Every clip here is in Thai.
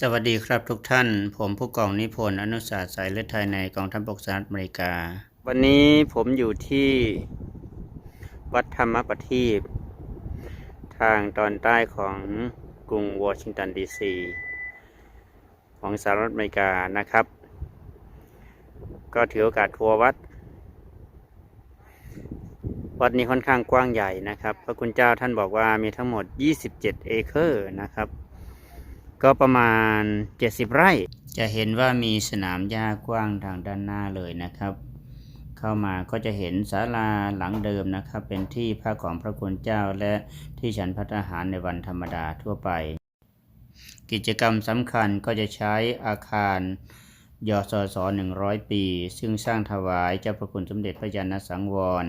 สวัสดีครับทุกท่าน ผมผู้กองนิพนธ์อนุสาสสายเลือดไทยในกองทัพบกสหรัฐอเมริกา วันนี้ผมอยู่ที่วัดธรรมประทีปทางตอนใต้ของกรุงวอชิงตันดีซีของสหรัฐอเมริกานะครับ ก็ถือโอกาสทัวร์วัด วัดนี้ค่อนข้างกว้างใหญ่นะครับ พระคุณเจ้าท่านบอกว่ามีทั้งหมด 27 เอเคอร์นะครับ ก็ประมาณ 70 ไร่ จะเห็นว่ามีสนามหญ้ากว้างทางด้านหน้าเลยนะครับ เข้ามาก็จะเห็นศาลาหลังเดิมนะครับ เป็นที่พักของพระคุณเจ้าและที่ฉันพัฒหารในวันธรรมดาทั่วไป กิจกรรมสำคัญก็จะใช้อาคารยศศ100 ปี ซึ่งสร้างถวายเจ้าพระคุณสมเด็จพระยาณสังวร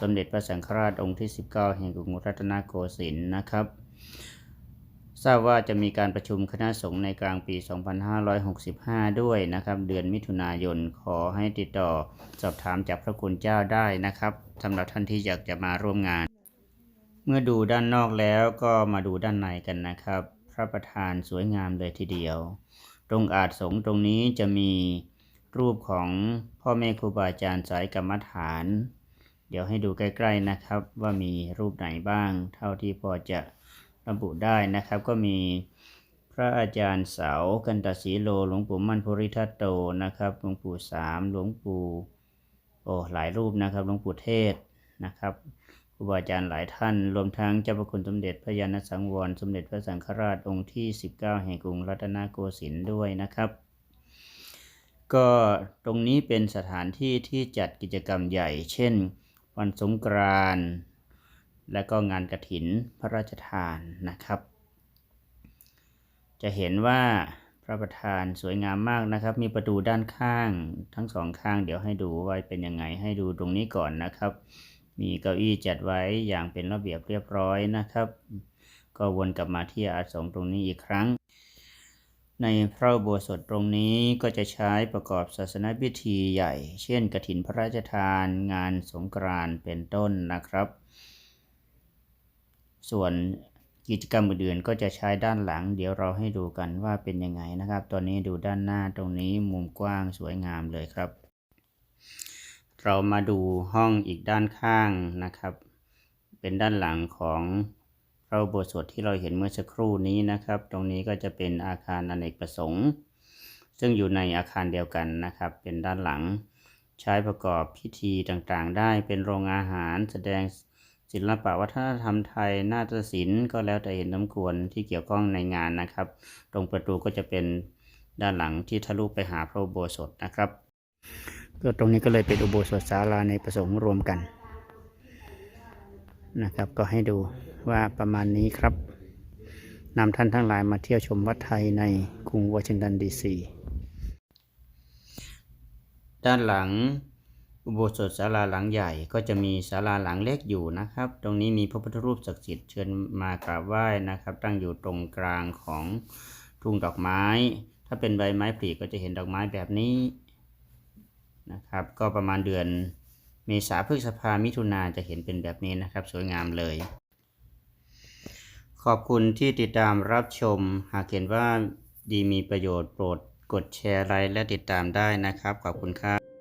สมเด็จพระสังฆราชองค์ที่ 19 แห่งกรุงรัตนโกสินทร์นะครับ ทราบว่าจะมีการประชุมคณะสงฆ์ในกลางปี 2565 ด้วยนะครับ เดือนมิถุนายนขอให้ติดต่อสอบถามจากพระคุณเจ้าได้นะครับสำหรับท่านที่อยากจะมาร่วมงาน เมื่อดูด้านนอกแล้วก็มาดูด้านในกันนะครับ พระประธานสวยงามเลยทีเดียว ตรงอาจสงตรงนี้จะมีรูปของพ่อแม่ครูบาอาจารย์สายกรรมฐาน เดี๋ยวให้ดูใกล้ ๆนะครับ ว่ามีรูปไหนบ้าง เท่าที่พอจะ ระบุได้นะครับ ก็มีพระอาจารย์เสากันตสีโล หลวงปู่มั่นภูริทัตโตนะครับ หลวงปู่สามหลวงปู่โอ้หลายรูปนะครับ หลวงปู่เทศนะครับครูบาอาจารย์หลายท่าน รวมทั้งเจ้าพระคุณสมเด็จพระยาณสังวร สมเด็จพระสังฆราชองค์ที่ 19 แห่งกรุงรัตนโกสินทร์ด้วยนะครับ ก็ตรงนี้เป็นสถานที่ที่จัดกิจกรรมใหญ่ เช่น วันสงกรานต์ และก็งานกระถินพระราชทานนะครับ จะเห็นว่าพระประธานสวยงามมากนะครับ มีประตูด้านข้างทั้งสองข้างเดี๋ยวให้ดูว่าเป็นยังไงให้ดูตรงนี้ก่อนนะครับ มีเก้าอี้จัดไว้อย่างเป็นระเบียบเรียบร้อยนะครับ ก็วนกลับมาที่อาสงตรงนี้อีกครั้ง ในพระอุโบสถตรงนี้ก็จะใช้ประกอบศาสนพิธีใหญ่ เช่นกฐินพระราชทาน งานสงกรานต์เป็นต้นนะครับ ส่วนกิจกรรมอื่นๆก็จะใช้ด้านหลัง เดี๋ยวเราให้ดูกันว่าเป็นยังไงนะครับ ตอนนี้ดูด้านหน้าตรงนี้มุมกว้างสวยงามเลยครับ เรามาดูห้องอีกด้านข้างนะครับ เป็นด้านหลังของพระอุโบสถที่เราเห็นเมื่อสักครู่นี้นะครับ ตรงนี้ก็จะเป็นอาคารอเนกประสงค์ ซึ่งอยู่ในอาคารเดียวกันนะครับ เป็นด้านหลัง ใช้ประกอบพิธีต่างๆ ได้เป็นโรงอาหารแสดง ศิลปะวัฒนธรรมไทยนาฏศิลป์ก็แล้วแต่เห็นสมควรที่เกี่ยวข้องในงานนะครับ ตรงประตูก็จะเป็นด้านหลังที่ทะลุไปหาพระอุโบสถนะครับก็ตรงนี้ก็เลยเป็นอุโบสถศาลาในประสงค์รวมกันนะครับ ก็ให้ดูว่าประมาณนี้ครับนำท่านทั้งหลายมาเที่ยวชมวัดไทยในกรุงวอชิงตันดีซีด้านหลัง อุโบสถศาลาหลังใหญ่ก็จะมีศาลาหลังเล็กอยู่นะครับ ตรงนี้มีพระพุทธรูปศักดิ์สิทธิ์เชิญมากราบไหว้นะครับ ตั้งอยู่ตรงกลางของทุ่งดอกไม้ ถ้าเป็นใบไม้ผลิก็จะเห็นดอกไม้แบบนี้นะครับ ก็ประมาณเดือนเมษาพฤษภามิถุนาจะเห็นเป็นแบบนี้นะครับ สวยงามเลย ขอบคุณที่ติดตามรับชม หากเห็นว่าดีมีประโยชน์โปรดกดแชร์ไลค์และติดตามได้นะครับ ขอบคุณครับ